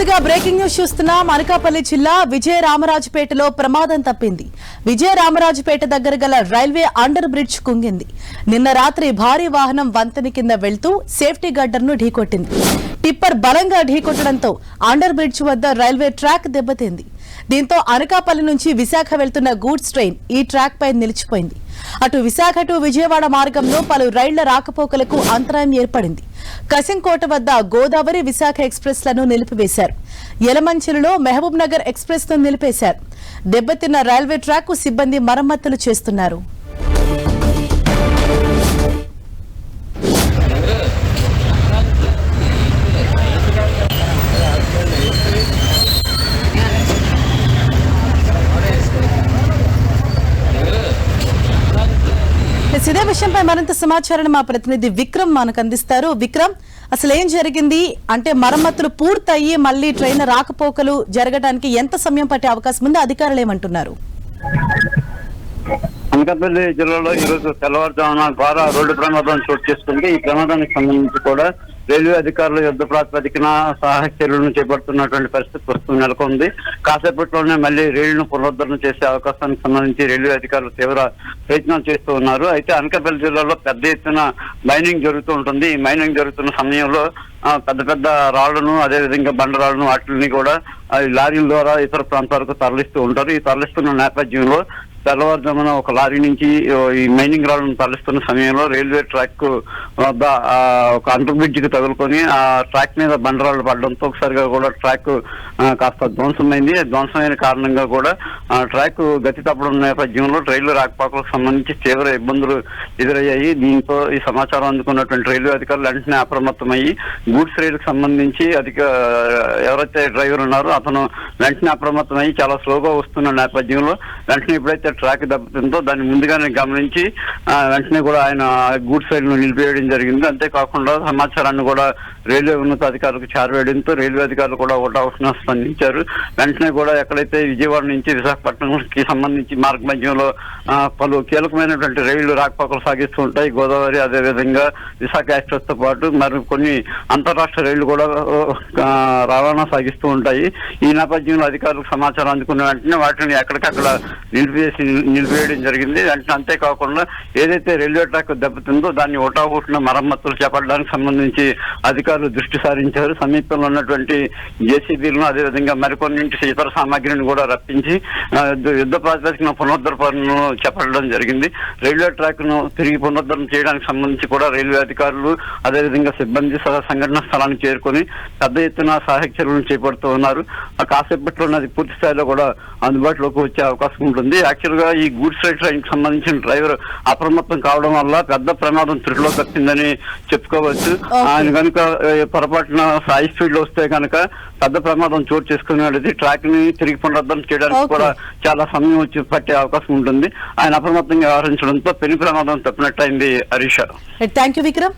ముందుగా breaking news చూస్తున్నాం. అనకాపల్లి జిల్లా విజయరామరాజుపేటలో ప్రమాదం తప్పింది. విజయరామరాజుపేట దగ్గర గల రైల్వే అండర్ బ్రిడ్జ్ కుంగింది. నిన్న రాత్రి భారీ వాహనం వంతెన కింద వెళ్తూ సేఫ్టీ గడ్డర్ను ఢీకొట్టింది. టిప్పర్ బలంగా ఢీకొట్టడంతో అండర్ బ్రిడ్జ్ వద్ద రైల్వే ట్రాక్ దెబ్బతింది. దీంతో అనకాపల్లి నుంచి విశాఖ వెళ్తున్న గూడ్స్ ట్రైన్ ఈ ట్రాక్ పై నిలిచిపోయింది. అటు విశాఖ టు విజయవాడ మార్గంలో పలు రైళ్ళ రాకపోకలకు అంతరాయం ఏర్పడింది. కసింకోట వద్ద గోదావరి విశాఖ ఎక్స్ప్రెస్లను నిలిపివేశారు. యలమంచిలిలో మహబూబ్ నగర్ ఎక్స్ప్రెస్ను నిలిపేశారు. దెబ్బతిన్న రైల్వే ట్రాక్ సిబ్బంది మరమ్మతులు చేస్తున్నారు. ఇదే విషయంపై మరింత సమాచారాన్ని మా ప్రతినిధి విక్రమ్ మనకు అందిస్తారు. విక్రమ్ అసలు ఏం జరిగింది? అంటే మరమ్మతులు పూర్తయ్యి మళ్ళీ ట్రైన్ రాకపోకలు జరగడానికి ఎంత సమయం పట్టే అవకాశం ఉంది? అధికారులు ఏమంటున్నారు? అనకాపల్లి జిల్లాలో ఈరోజు తెల్లవారుజామున ద్వారా రోడ్డు ప్రమాదం చోటు చేసుకుంది. ఈ ప్రమాదానికి సంబంధించి కూడా రైల్వే అధికారులు యుద్ధ ప్రాతిపదికన సహాయ చర్యలను చేపడుతున్నటువంటి పరిస్థితి ప్రస్తుతం నెలకొంది. కాసేపట్లోనే మళ్ళీ రైళ్ళను పునరుద్ధరణ చేసే అవకాశానికి సంబంధించి రైల్వే అధికారులు తీవ్ర ప్రయత్నాలు చేస్తూ ఉన్నారు. అయితే అనకాపల్లి జిల్లాలో పెద్ద ఎత్తున మైనింగ్ జరుగుతూ ఉంటుంది. ఈ మైనింగ్ జరుగుతున్న సమయంలో పెద్ద పెద్ద రాళ్ళను అదే విధంగా బండరాళ్ళను వాటిని కూడా లారీల ద్వారా ఇతర ప్రాంతాలకు తరలిస్తూ ఉంటారు. ఈ తరలిస్తున్న నేపథ్యంలో తెల్లవారుజామున ఒక లారీ నుంచి ఈ మైనింగ్ రాళ్ళను తరలిస్తున్న సమయంలో రైల్వే ట్రాక్ వద్ద ఒక అండర్ బ్రిడ్జ్కి తగులుకొని ఆ ట్రాక్ మీద బండరాళ్ళు పడడంతో ఒకసారిగా కూడా ట్రాక్ కాస్త ధ్వంసమైంది. ధ్వంసమైన కారణంగా కూడా ఆ ట్రాక్ గతి తప్పడం నేపథ్యంలో రైలు రాకపోకలకు సంబంధించి తీవ్ర ఇబ్బందులు ఎదురయ్యాయి. దీంతో ఈ సమాచారం అందుకున్నటువంటి రైల్వే అధికారులు వెంటనే అప్రమత్తమయ్యి గూడ్స్ రైలుకు సంబంధించి అధిక ఎవరైతే డ్రైవర్ ఉన్నారో అతను వెంటనే అప్రమత్తమయ్యి చాలా స్లోగా వస్తున్న నేపథ్యంలో వెంటనే ఎప్పుడైతే ట్రాక్ దెబ్బతిందో దాన్ని ముందుగానే గమనించి ఆ, వెంటనే కూడా ఆయన గూడ్ సైడ్ను నిలిపివేయడం జరిగింది. అంతేకాకుండా సమాచారాన్ని కూడా రైల్వే ఉన్నతాధికారులకు చేరవేయడంతో రైల్వే అధికారులు కూడా ఒకటవసరం స్పందించారు. వెంటనే కూడా ఎక్కడైతే విజయవాడ నుంచి విశాఖపట్నంకి సంబంధించి మార్గ మధ్యంలో పలు కీలకమైనటువంటి రైళ్ళు రాకపోకలు సాగిస్తూ ఉంటాయి. గోదావరి అదేవిధంగా విశాఖ ఎక్స్ప్రెస్తో పాటు మరి కొన్ని అంతరాష్ట్ర రైళ్ళు కూడా రవాణా సాగిస్తూ ఉంటాయి. ఈ నేపథ్యంలో అధికారులకు సమాచారం అందుకున్న వెంటనే వాటిని ఎక్కడికక్కడ నిలిపివేసి నిలిపివేయడం జరిగింది. వెంటనే అంతేకాకుండా ఏదైతే రైల్వే ట్రాక్ దెబ్బతిందో దాన్ని ఒటాహుటిన మరమ్మతులు చేపట్టడానికి సంబంధించి అధికారులు దృష్టి సారించారు. సమీపంలో ఉన్నటువంటి జేసీబీలను అదేవిధంగా మరికొన్నింటి ఇతర సామాగ్రిని కూడా రప్పించి యుద్ధ- ప్రాతిపదికన పునరుద్ధరణ పనులను చేపట్టడం జరిగింది. రైల్వే ట్రాక్ను తిరిగి పునరుద్ధరణ చేయడానికి సంబంధించి కూడా రైల్వే అధికారులు అదేవిధంగా సిబ్బంది సహా సంఘటన స్థలానికి చేరుకొని పెద్ద ఎత్తున సహాయక చర్యలను చేపడుతూ ఉన్నారు. ఆ కాసేపట్లోనే అది పూర్తి స్థాయిలో కూడా అందుబాటులోకి వచ్చే అవకాశం ఉంటుంది. యాక్చువల్గా ఈ గూడ్స్ రైడ్ ట్రైన్కి సంబంధించిన డ్రైవర్ అప్రమత్తం కావడం వల్ల పెద్ద ప్రమాదం త్రుటిలో తప్పిందని చెప్పుకోవచ్చు. ఆయన కనుక పొరపాటున హై స్పీడ్లో వస్తే కనుక పెద్ద ప్రమాదం చోటు చేసుకునేది ట్రాక్ని తిరిగి పునరుద్ధరణ చేయడానికి. కూడా చాలా సమయం వచ్చి పట్టే అవకాశం ఉంటుంది. ఆయన అప్రమత్తంగా వ్యవహరించడంతో పెను ప్రమాదం తప్పినట్టయింది హరీష్ థ్యాంక్ యూ విక్రమ్